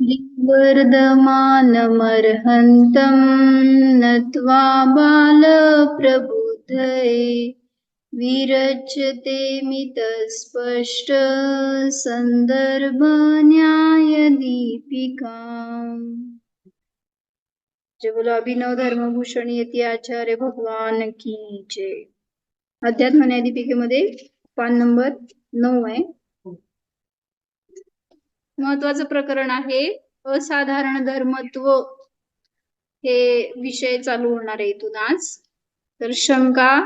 वर्धमानमर्हन्तं नत्वा बालप्रबुद्धये विरचते मितस्पष्ट संदर्भ जे बोला अभिनव धर्मभूषण येते आचार्य भगवान की जय। अध्यात्म न्यायदीपिकेमध्ये पान नंबर नऊ आहे। महत्वाचं प्रकरण आहे असाधारण धर्मत्व. हे विषय चालू होणार आहे इथून आज. तर शंका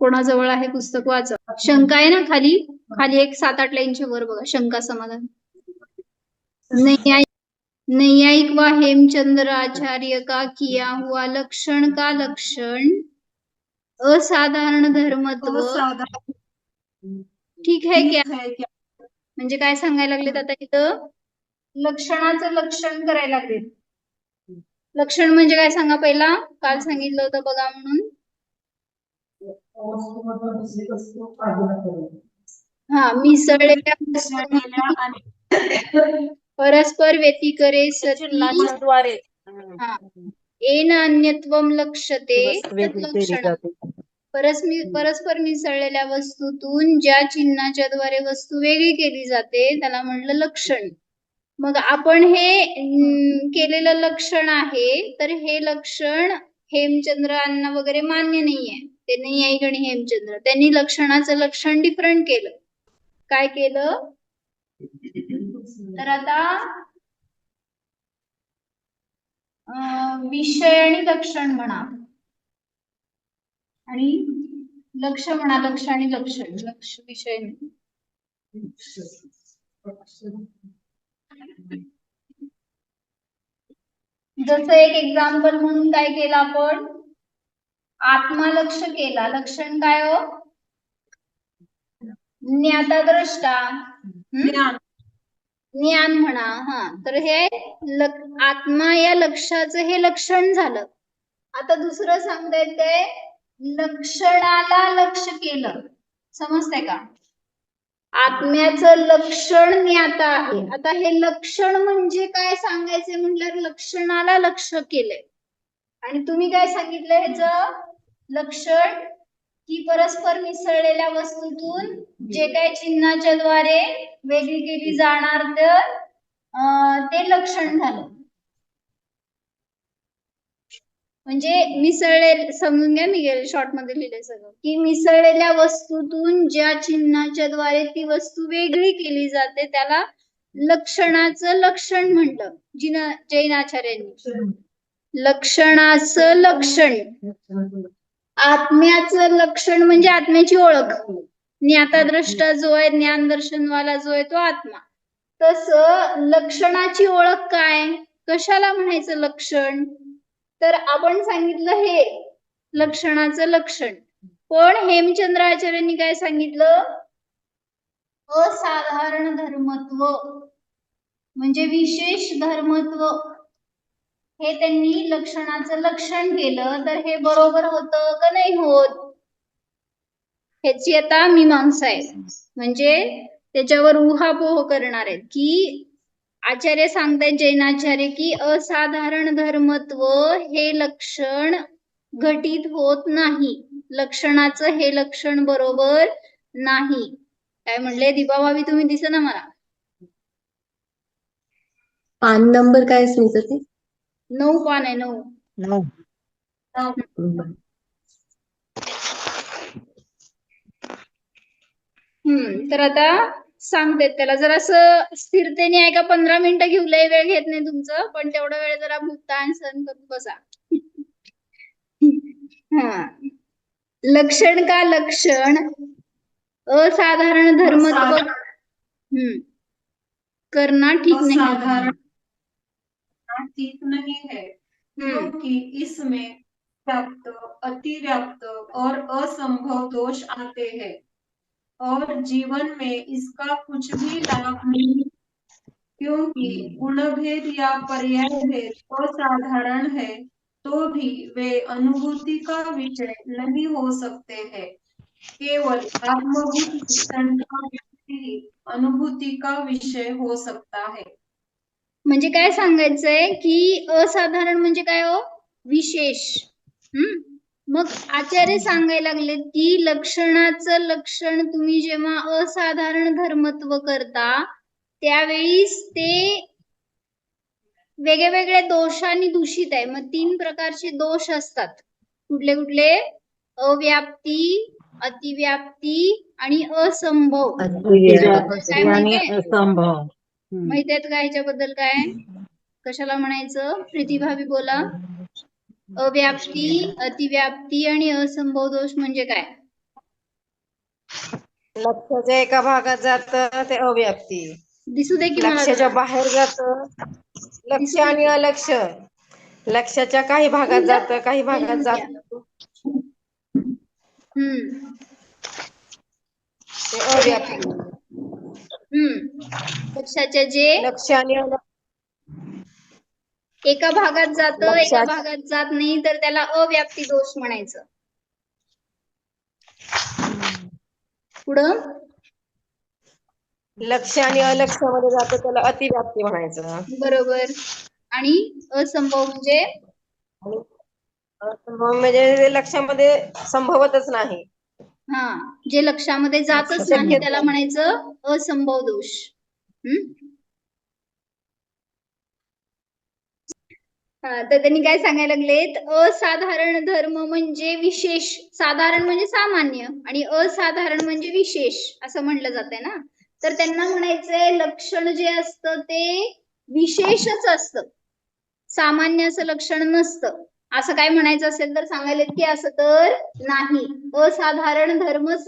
कोणाजवळ आहे पुस्तक वाचा. शंका आहे ना खाली? खाली एक सात आठ लाईनच्या वर बघा शंका समाधान. नैयायिक नैयायिक व हेमचंद्र आचार्य का किया हुआ लक्षण का लक्षण? असाधारण धर्मत्व. ठीक है क्या? म्हणजे काय सांगायला लागलेत आता इथं? लक्षणाचं लक्षण करायला लागलेत लक्षण म्हणजे काय सांगा पहिला? काल सांगितलं होतं बघा म्हणून. हा मिसळलेल्या परस्पर व्यतिकरे सती. द्वारे. हा. येन अन्यत्वम लक्षते. लक्षणं. परस्मी परस्पर मिसळलेल्या वस्तूतून ज्या चिन्हाच्या द्वारे वस्तू वेगळी केली जाते त्याला म्हणलं लक्षण. मग आपण हे केलेलं लक्षण आहे तर हे लक्षण हेमचंद्रांना वगैरे मान्य नाहीये. ते नाही आहे आणि हेमचंद्र. त्यांनी लक्षणाचं लक्षण डिफरंट केलं. काय केलं? तर आता विषय आणि लक्षण म्हणा. आणि लक्ष म्हणा लक्ष आणि लक्षण लक्ष विषय. जसं एक एक्झाम्पल म्हणून काय केलं आपण? आत्मा लक्ष केला. लक्षण काय हो? ज्ञाता द्रष्टा? ज्ञान. म्हणा हा. तर हे लक- आत्मा या लक्षाचं हे लक्षण झालं. आता दुसरं सांगता येते लक्षणाला लक्ष केलं. समजतंय का? आत्म्याचं लक्षण ज्ञाता आहे. आता हे लक्षण म्हणजे काय सांगायचे म्हटल्यावर लक्षणाला लक्ष केलंय. आणि तुम्ही काय सांगितलं ह्याच? लक्षण की परस्पर मिसळलेल्या वस्तूतून जे काही चिन्हाच्या द्वारे वेगळी केली जाणार तर ते लक्षण झालं. म्हणजे मिसळले समजून घ्या मी गेले शॉर्टमध्ये लिहिले सगळं. की मिसळलेल्या वस्तूतून ज्या चिन्हाच्या द्वारे ती वस्तू वेगळी केली जाते त्याला लक्षणाचं लक्षण म्हणलं जिन जैनाचार्यांनी लक्षणाचं लक्षण. आत्म्याचं लक्षण म्हणजे आत्म्याची ओळख. ज्ञाताद्रष्टा जो आहे ज्ञान दर्शनवाला जो आहे तो आत्मा. तस लक्षणाची ओळख काय? कशाला म्हणायचं लक्षण? तर आपण सांगितलं हे लक्षणाचं लक्षण. पण हेमचंद्र आचार्यांनी काय सांगितलं? असाधारण धर्मत्व. म्हणजे विशेष धर्मत्व. हे त्यांनी लक्षणाचं लक्षण केलं. तर हे बरोबर होतं का नाही होत? ह्याची आता मीमांसा आहे. म्हणजे त्याच्यावर उहापोह करणार आहेत की आचार्य सांगतायत जैनाचार्य की असाधारण धर्मत्व हे लक्षण घटित होत नाही. लक्षणाचं हे लक्षण बरोबर नाही. काय म्हणले? दीपाभावी तुम्ही दिस ना मला. पान नंबर काय स्मिता ते? नऊ पान आहे नऊ. नऊ. हम्म तर आता सांगते त्याला. जर असं स्थिरतेने आहे का पंधरा मिनिटं घेऊ लय वेळ घेत नाही तुमचं पण तेवढा वेळ जरा भुगतान सहन करून बसा. हा. लक्षण का लक्षण? असाधारण धर्मत्व हम्म. करना ठीक नहीं ठीक नहीं है क्योंकि इसमें व्याप्त अतिव्याप्त और असंभव दोष आते हैं. और जीवन में इसका कुछ भी लाभ नहीं, क्योंकि गुणभेद या पर्याय भेद असाधारण है तो भी वे अनुभूति का विषय नहीं हो सकते हैं। केवल आत्मभूत दृष्टांत का ही अनुभूति का विषय हो सकता है। म्हणजे काय सांगायचंय की असाधारण म्हणजे काय हो? विशेष. हम्म? मग आचार्य सांगायला लागले की लक्षणाचं लक्षण तुम्ही जेव्हा असाधारण धर्मत्व करता त्यावेळीस ते वेगळे वेगळे दोषांनी दूषित आहे. मग तीन प्रकारचे दोष असतात. कुठले कुठले? अव्याप्ती अतिव्याप्ती आणि असंभव. माहिती का ह्याच्याबद्दल काय? कशाला म्हणायचं? प्रतिभावी बोला. अव्याप्ती अतिव्याप्ती आणि असंभव दोष म्हणजे काय? लक्षाच्या एका भागात जात ते अव्याप्ती. दिसू दे की मला लक्षाच्या. बाहेर जात लक्ष आणि अलक्ष. लक्षाच्या काही भागात जात काही भागात जात हम्म. ते अव्याप्ती. हम्म. लक्षाच्या जे लक्ष आणि अलक्ष. एका भागात जात एका भागात जात नाही तर त्याला अव्याप्ती दोष म्हणायचं. पुढं? लक्ष आणि अलक्षमध्ये जात त्याला अतिव्याप्ती म्हणायचं. बरोबर. आणि असंभव म्हणजे? असंभव म्हणजे लक्षामध्ये संभवतच नाही. हा जे लक्षामध्ये जातच नाही. त्याला म्हणायचं असंभव दोष. हम्म तर त्यांनी काय सांगायला लागलेत? असाधारण धर्म म्हणजे विशेष. साधारण म्हणजे सामान्य आणि असाधारण म्हणजे विशेष असं म्हटलं जातंय ना? तर त्यांना म्हणायचंय लक्षण जे असतं ते विशेषच असतं. सामान्य असं लक्षण नसतं. असं काय म्हणायचं असेल तर सांगायला की असं तर नाही. असाधारण धर्मच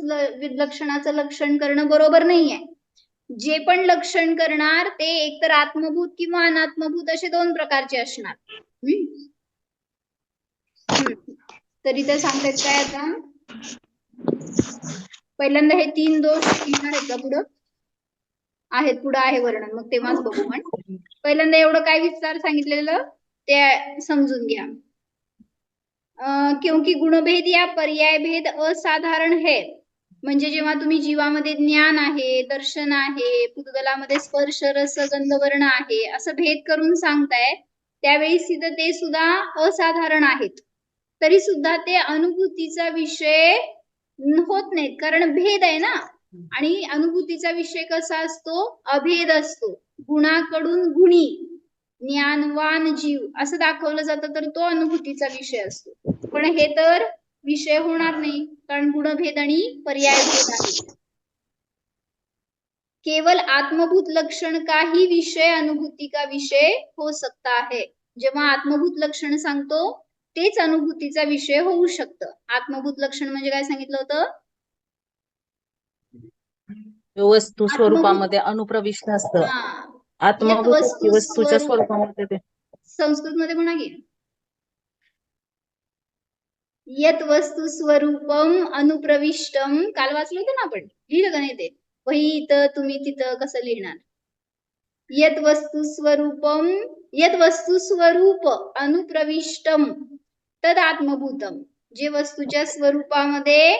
लक्षणाचं लक्षण करणं बरोबर नाहीये. जे पण लक्षण करणार ते एकतर आत्मभूत किंवा अनात्मभूत असे दोन प्रकारचे असणार. तरी तर सांगतात सांगतायत काय आता? पहिल्यांदा हे तीन दोष लिहिणार आहेत का पुढं? आहेत पुढं आहे वर्णन. मग तेव्हाच बघू पण पहिल्यांदा एवढं काय विस्तार सांगितलेलं? ते समजून घ्या. क्योंकि गुणभेद या पर्याय भेद असाधारण है म्हणजे जेव्हा तुम्ही जीवामध्ये ज्ञान आहे दर्शन आहे पुद्गलामध्ये स्पर्श रस गंध वर्ण आहे असं भेद करून सांगताय त्यावेळी तिथं ते सुद्धा असाधारण आहेत. तरी सुद्धा ते अनुभूतीचा विषय होत नाहीत कारण भेद आहे ना? आणि अनुभूतीचा विषय कसा असतो? अभेद असतो. गुणाकडून गुणी ज्ञानवान जीव असं दाखवलं जातं तर तो अनुभूतीचा विषय असतो. पण हे तर विषय होणार नाही कारण गुणभेद आणि पर्याय भेद आहे केवल आत्मभूत लक्षण का ही विषय अनुभूती का विषय हो सकता है जेव्हा आत्मभूत लक्षण सांगतो तेच अनुभूतीचा विषय होऊ शकतं. आत्मभूत लक्षण म्हणजे काय सांगितलं होतं? वस्तू स्वरूपामध्ये अनुप्रविष्ट असतं. आत्मभूत की वस्तूच्या स्वरूप. स्वरूपामध्ये संस्कृत मध्ये म्हणा की यत वस्तू स्वरूपम अनुप्रविष्टम। काल वाचलं होतं ना आपण? लिहिलं का नाही ते? वही इथं तुम्ही तिथं कसं लिहिणार? यत वस्तू स्वरूपम यत वस्तू स्वरूप अनुप्रविष्टम तद आत्मभूतम। जे वस्तूच्या स्वरूपामध्ये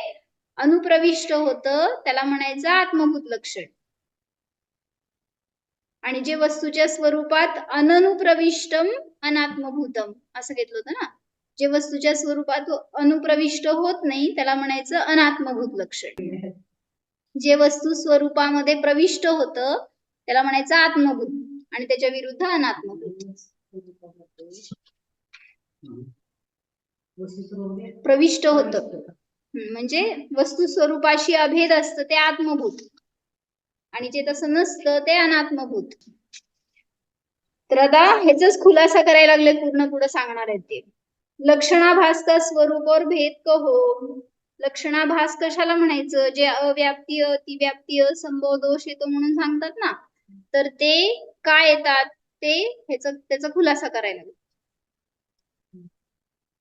अनुप्रविष्ट होतं त्याला म्हणायचं आत्मभूत लक्षण. आणि जे वस्तूच्या स्वरूपात अननुप्रविष्टम अनात्मभूतम असं घेतलं होतं ना? जे वस्तूच्या स्वरूपात अनुप्रविष्ट होत नाही त्याला म्हणायचं अनात्मभूत लक्षण. जे वस्तू स्वरूपामध्ये प्रविष्ट होतं त्याला म्हणायचं आत्मभूत आणि त्याच्या विरुद्ध अनात्मभूत. प्रविष्ट होत. म्हणजे वस्तू स्वरूपाशी अभेद असतं ते आत्मभूत. आणि जे तसं नसतं ते अनात्मभूत. तर आता ह्याच खुलासा करायला लागले पूर्ण पुढे सांगणार आहेत ते. लक्षणाभास का स्वरूप और भेद कहो। लक्षणाभास कशाला म्हणायचं? जे अव्याप्ती अतिव्याप्ती असंभव दोष येतो म्हणून सांगतात ना तर ते काय येतात? ते ह्याचा त्याचा खुलासा करायला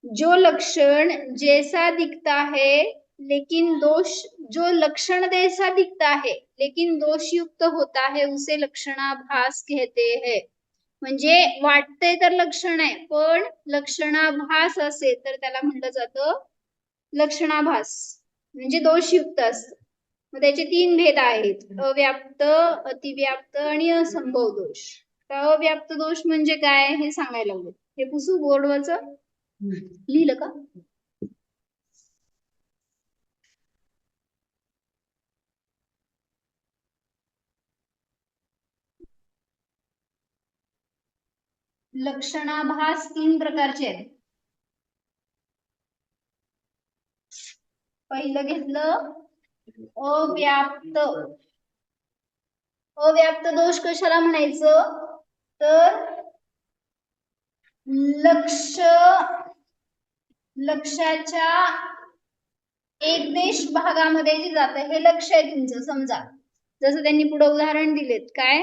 जो लक्षण जैसा दिखता है लेकिन दोष जो लक्षण जैसा दिखता है लेकिन दोषयुक्त होता है उसे लक्षणाभास कहते हैं। म्हणजे वाटतंय तर लक्षण आहे पण लक्षणाभास असेल तर त्याला म्हटलं जातं लक्षणाभास. म्हणजे दोषयुक्त असत. मग त्याचे तीन भेद आहेत. अव्याप्त अतिव्याप्त आणि असंभव दोष. तर अव्याप्त दोष म्हणजे काय हे सांगायला लागलो. हे पुसू बोर्डवरच. लिहिलं का? लक्षणाभास तीन प्रकारचे आहेत. पहिलं घेतलं अव्याप्त. अव्याप्त दोष कशाला म्हणायचं? तर लक्ष लक्षाच्या एक देश भागामध्ये जे जात हे लक्ष आहे तुमचं समजा. जसं त्यांनी पुढे उदाहरण दिलेत काय?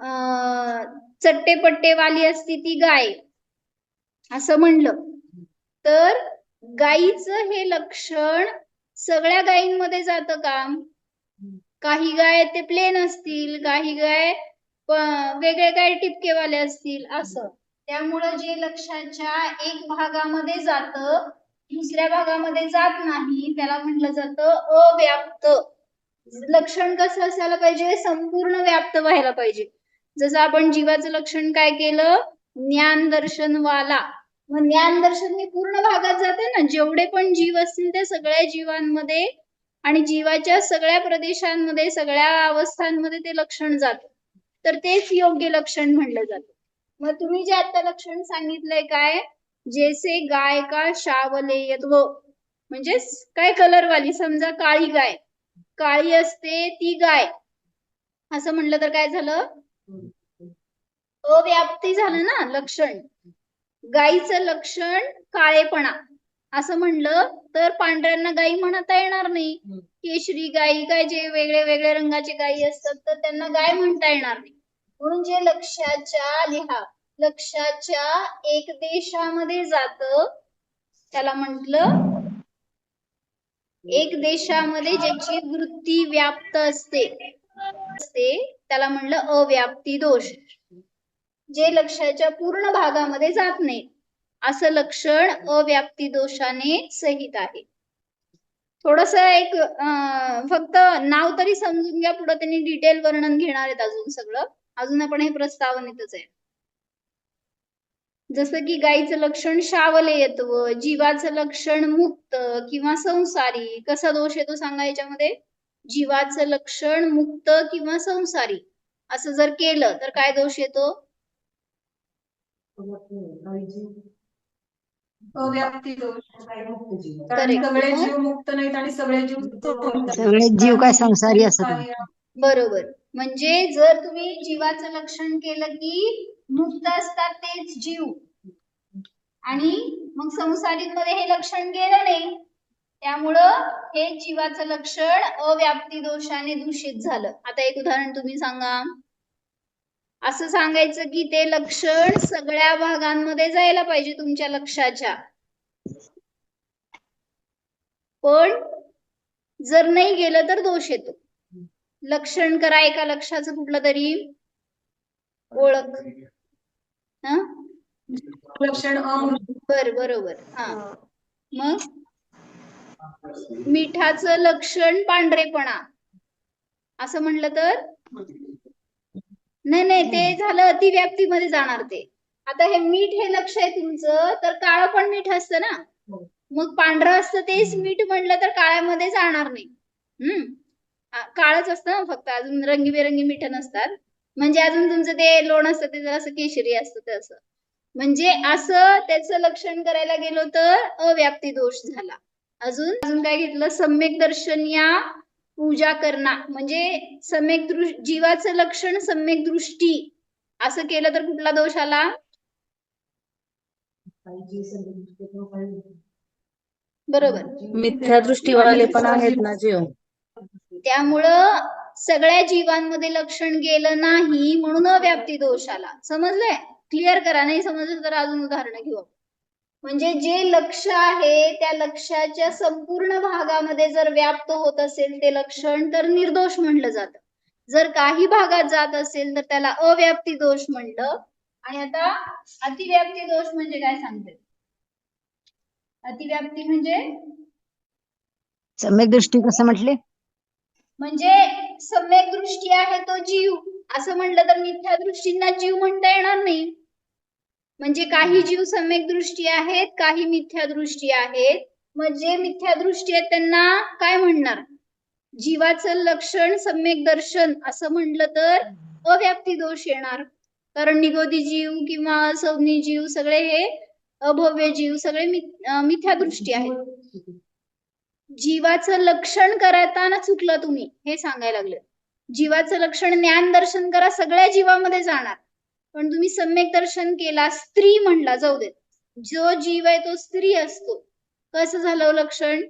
अं, चट्टे पट्टे वाली असती ती गाय. असं म्हणलं. तर गायीचं हे लक्षण सगळ्या गायींमध्ये जातं का? काही गाय ते प्लेन असतील काही गाय वेगळे गाय टिपकेवाले असतील असं. त्यामुळं जे लक्षाच्या एक भागामध्ये जातं दुसऱ्या भागामध्ये जात नाही त्याला म्हटलं जातं अव्याप्त. लक्षण कसं असायला पाहिजे? संपूर्ण व्याप्त व्हायला पाहिजे. जसं आपण जीवाचं लक्षण काय केलं? ज्ञान दर्शन वाला मग ज्ञान दर्शन मी पूर्ण भागात जाते ना. जेवढे पण जीव असतील त्या सगळ्या जीवांमध्ये आणि जीवाच्या सगळ्या प्रदेशांमध्ये सगळ्या अवस्थांमध्ये ते लक्षण जात. तर तेच योग्य लक्षण म्हणलं जातं. मग तुम्ही जे आता लक्षण सांगितलंय काय? जेसे गाय का शावलेयत्व. म्हणजे काय कलरवाली समजा काळी गाय. काळी असते ती गाय. असं म्हणलं तर काय झालं? अव्याप्ती झालं ना लक्षण. गाईचं लक्षण काळेपणा. असं म्हणलं तर पांढऱ्यांना गाई म्हणता येणार नाही. केशरी गाई काय जे वेगळे वेगळे रंगाचे गायी असतात तर त्यांना गाय म्हणता येणार नाही. म्हणून जे लक्षाच्या लिहा लक्षाच्या एक देशामध्ये जात त्याला म्हटलं एक देशामध्ये ज्याची वृत्ती व्याप्त असते असते त्याला म्हणलं अव्याप्ती दोष. जे लक्षाच्या पूर्ण भागामध्ये जात नाही असं लक्षण अव्याप्ती दोषाने सहित आहे. थोडस एक फक्त नाव तरी समजून घ्या पुढे त्यांनी डिटेल वर्णन घेणार आहेत अजून सगळं. अजून आपण हे प्रस्तावनेतच आहे. जसं की गाईचं लक्षण शावलेयत्व जीवाचं लक्षण मुक्त किंवा संसारी कसा दोष येतो सांगा याच्यामध्ये? जीवाचं लक्षण मुक्त किंवा संसारी. असं जर केलं तर काय दोष येतो. सगळे? जीव मुक्त नाहीत आणि सगळे जीव सगळे जीव काय संसारी असतात? बरोबर. म्हणजे जर तुम्ही जीवाचं लक्षण केलं की मुक्त असतात तेच जीव. आणि मग संसारीमध्ये हे लक्षण गेलं नाही त्यामुळं हे जीवाचं लक्षण अव्याप्ती दोषाने दूषित झालं. आता एक उदाहरण तुम्ही सांगा. असं सांगायचं की ते लक्षण सगळ्या भागांमध्ये जायला पाहिजे तुमच्या लक्षाच्या. पण जर नाही गेलं तर दोष येतो. लक्षण करा एका लक्षाचं कुठलं तरी. ओळख. हा? लक्षण अमृत बर बरोबर. हा. मग? मिठाचं लक्षण पांढरेपणा. असं म्हणलं तर? नाही नाही ते झालं अतिव्याप्तीमध्ये जाणार ते. आता हे मीठ हे लक्ष आहे तुमचं तर काळं पण मीठ असतं ना? मग पांढरं असतं तेच मीठ म्हणलं तर काळ्यामध्ये जाणार नाही. हम्म? काळच असतं ना फक्त अजून रंगीबेरंगी मीठ नसतात. म्हणजे अजून तुमचं ते लोण असतं ते जरासं केशरी असतं ते असं. म्हणजे असं त्याचं लक्षण करायला गेलो तर अव्याप्ती दोष झाला. अजून? अजून काय घेतलं? सम्यक दर्शन या पूजा करणा. म्हणजे सम्यक दृष् जीवाचं लक्षण सम्यक दृष्टी. असं केलं तर कुठला दोष आला? बरोबर. मिथ्या दृष्टीवाले पण आहेत ना जीव. त्यामुळं सगळ्या जीवांमध्ये लक्षण गेलं नाही म्हणून अव्याप्ती दोष आला. समजलंय? क्लिअर करा. नाही समजलं तर अजून उदाहरणं घेऊ आपण. म्हणजे जे लक्ष आहे त्या लक्षाच्या संपूर्ण भागामध्ये जर व्याप्त होत असेल ते लक्षण तर निर्दोष म्हणलं जातं. जर काही भागात जात असेल तर त्याला अव्याप्ती दोष म्हणलं. आणि आता अतिव्याप्ती दोष म्हणजे काय सांगते? अतिव्याप्ती म्हणजे? सम्यक दृष्टी कसं म्हटले? म्हणजे सम्यक दृष्टी आहे तो जीव. असं म्हटलं तर मिथ्या दृष्टींना जीव म्हणता येणार नाही. म्हणजे काही जीव सम्यक दृष्टी आहेत काही मिथ्या दृष्टी आहेत. मग जे मिथ्या दृष्टी आहेत त्यांना काय म्हणणार? जीवाचं लक्षण सम्यक दर्शन असं म्हटलं तर अव्याप्ती दोष येणार. कारण निगोदी जीव किंवा सवनी जीव सगळे हे अभव्य जीव सगळे मिथ्या दृष्टी आहेत. जीवाचं लक्षण करताना चुकलं तुम्ही हे सांगायला लागलं. जीवाचं लक्षण ज्ञान दर्शन करा सगळ्या जीवामध्ये जाणार. पण तुम्ही सम्यक दर्शन केला स्त्री म्हणला जाऊ देत जो जीव आहे तो स्त्री असतो. कसं झालं हो लक्षण?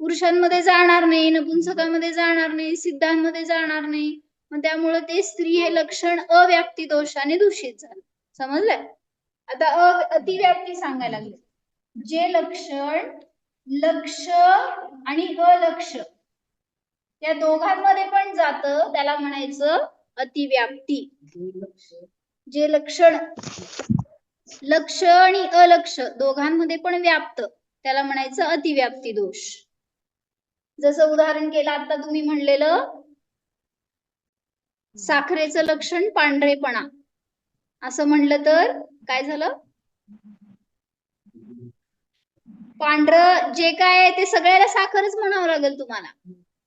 पुरुषांमध्ये जाणार नाही नपुंसकामध्ये जाणार नाही सिद्धांमध्ये जाणार नाही. मग त्यामुळे ते स्त्री हे लक्षण अव्याप्ती दोषाने दूषित झालं. समजलंय? आता अ अतिव्याप्ती सांगायला लागले. जे लक्षण लक्ष आणि अलक्ष या दोघांमध्ये पण जात त्याला म्हणायचं अतिव्याप्ती जे लक्षण लक्ष आणि अलक्ष दोघांमध्ये पण व्याप्त. त्याला म्हणायचं अतिव्याप्ती दोष. जसं उदाहरण केलं आता तुम्ही म्हणलेलं साखरेचं लक्षण पांढरेपणा. असं म्हणलं तर काय झालं? पांढर जे काय आहे ते सगळ्याला साखरच म्हणावं लागेल तुम्हाला.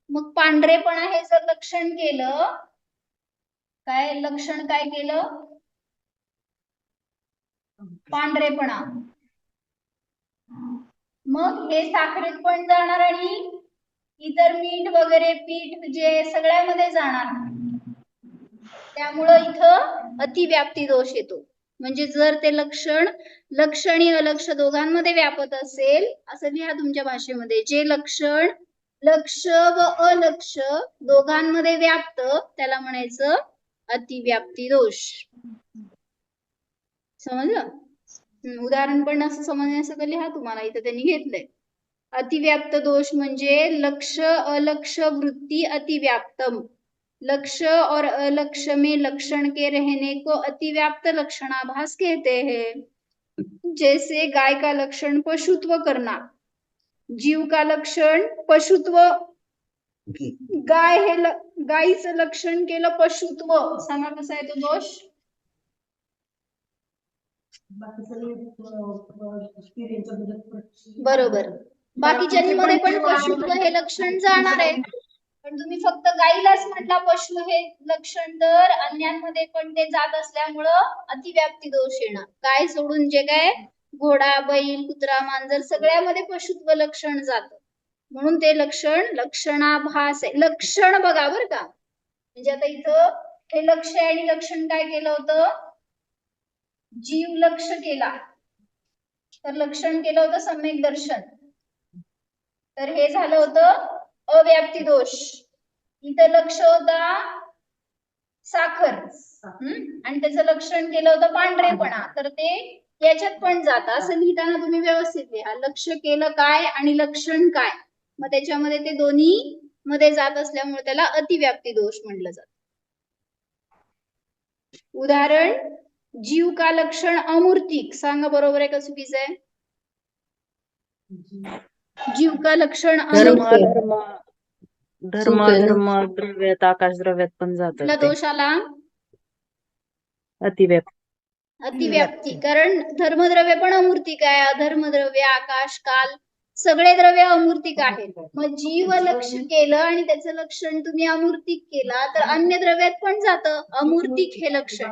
मग पांढरेपणा हे जर लक्षण केलं काय लक्षण काय केलं? पांढरेपणा. मग हे साखरेत पण जाणार आणि इतर मीठ वगैरे पीठ जे सगळ्यामध्ये जाणार. त्यामुळं इथं अतिव्याप्ती दोष येतो. म्हणजे जर ते लक्षण लक्ष आणि अलक्ष दोघांमध्ये व्यापत असेल असं लिहा तुमच्या भाषेमध्ये. जे लक्षण लक्ष व अलक्ष दोघांमध्ये व्याप्त त्याला म्हणायचं अतिव्याप्ती दोष. समजलं? उदाहरण पण असं समजण्यासाठी लिहा तुम्हाला इथं त्यांनी घेतलंय. अतिव्याप्त दोष म्हणजे लक्ष अलक्ष वृत्ति अतिव्याप्तम. लक्ष और अलक्ष में लक्षण के रहने को अतिव्याप्त लक्षणाभास कहते हैं। जैसे गाय का लक्षण पशुत्व करना जीव का लक्षण पशुत्व गाय हे गायीचं लक्षण केलं पशुत्व सांगा कसा आहे तो दोष? बरोबर. बाकीच्यांमध्ये पण पशुत्व हे लक्षण जाणार आहे पण तुम्ही फक्त गाईलाच म्हटला पशु हे लक्षण तर अन्यांमध्ये पण ते जात असल्यामुळं अतिव्याप्ती दोष येणार. गाय सोडून जे काय घोडा बैल कुत्रा मांजर सगळ्यामध्ये पशुत्व लक्षण जात. म्हणून ते लक्षण लक्षणाभास आहे. लक्षण बघा बर का. म्हणजे आता इथं हे लक्ष आहे आणि लक्षण काय केलं होतं? जीव लक्ष केला. तर लक्षण केलं होतं सम्यक दर्शन. तर हे झालं होतं अव्याप्ती दोष. इथं लक्ष होता साखर. हम्म? आणि त्याचं लक्षण केलं होतं पांढरेपणा. तर ते याच्यात पण जात. असं लिहिताना तुम्ही व्यवस्थित लिहा. लक्ष केलं काय आणि लक्षण काय? मग त्याच्यामध्ये ते दोन्ही मध्ये जात असल्यामुळे त्याला अतिव्याप्ती दोष म्हटलं जात. उदाहरण जीव का लक्षण अमूर्तिक सांगा बरोबर आहे का चुकीचं आहे? जीव का लक्षण धर्म अमूर्तिक धर्म द्रव्यात आकाश द्रव्यात पण जात कुठला दोष आला? अतिव्याप अतिव्याप्ती. कारण धर्मद्रव्य पण अमूर्तिक आहे अधर्मद्रव्य आकाश काल सगळे द्रव्य अमूर्तिक आहेत. मग जीव लक्ष केलं आणि त्याचं लक्षण तुम्ही अमूर्तिक केला तर अन्य द्रव्यात पण जातं. अमूर्तिक हे लक्षण.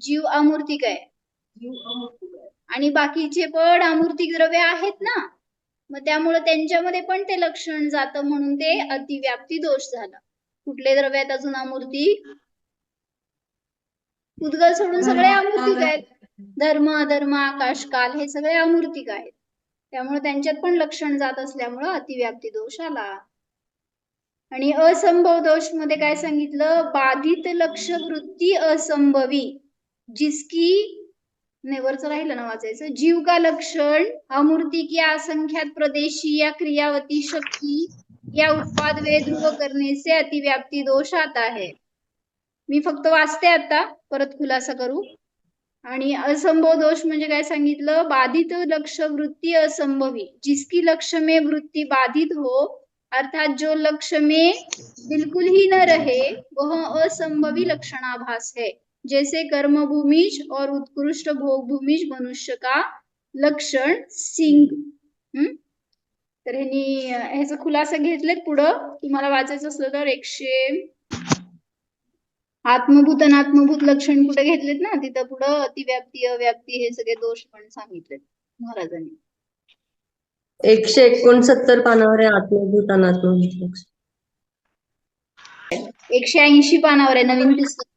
जीव अमूर्तिक आहे. आणि बाकीचे पण अमूर्तिक द्रव्य आहेत ना मग त्यामुळे त्यांच्यामध्ये पण ते लक्षण जातं म्हणून ते अतिव्याप्ती दोष झाला. कुठले द्रव्य आहेत अजून अमूर्तिक उद्गल सोडून सगळे अमूर्तिक आहेत. धर्म अधर्म आकाश काल हे सगळे अमूर्तिक आहेत. त्यामुळे त्यांच्यात पण लक्षण जात असल्यामुळं अतिव्याप्ती दोष आला. आणि असंभव दोषमध्ये काय सांगितलं? बाधित लक्ष वृत्ती असंभवी. जिसकी नेवरच राहिलं ना वाचायचं जीव का लक्षण अमूर्ती की असंख्यात प्रदेशी या क्रियावती शक्ती या उत्पाद वेध्रुव ध्रुव से अतिव्याप्ती दोष आता आहे. मी फक्त वाचते आता परत खुलासा करू. आणि असंभव दोष म्हणजे काय सांगितलं? बाधित लक्ष वृत्ती असंभवी. जिसकी लक्ष में वृत्ती बाधित हो अर्थात जो लक्षमे में बिल्कुल ही न रहे वह असंभवी लक्षणाभास है. जैसे कर्म भूमिज और उत्कृष्ट भोग भूमिज मनुष्य का लक्षण सिंग हम्म? तर ह्यांनी ह्याचा खुलासा घेतलेत पुढं तुम्हाला वाचायचं असलं तर एकशे आत्मभूत अनात्मभूत लक्षण कुठे घेतलेत ना तिथं पुढं अतिव्याप्ती अव्याप्ती हे सगळे दोष पण सांगितलेत महाराजांनी. एकशे एकोणसत्तर पानावर आहे आत्मभूत अनात्मभूत लक्ष एकशे ऐंशी पानावर आहे नवीन पुस्तकामध्ये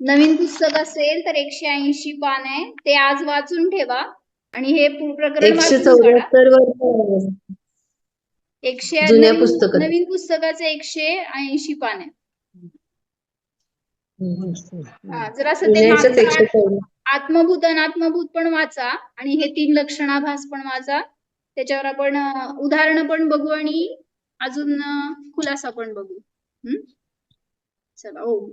नवीन पुस्तक असेल तर एकशे ऐंशी पान आहे. ते आज वाचून ठेवा आणि हे प्रकरण एकशे वाचून काढा. चौऱ्याहत्तर वर. एकशे जुन्या नवीन- पुस्तकात. नवीन पुस्तकाचे एकशे ऐंशी पान आहे. हा, जर असं ते जुन्याच्याच मागचं एकशे चौऱ्याहत्तर आत्मभूत अनात्मभूत पण वाचा आणि हे तीन लक्षणाभास पण वाचा. त्याच्यावर आपण उदाहरण पण बघू आणि अजून अं, खुलासा पण बघू. हम्म? चला ओम.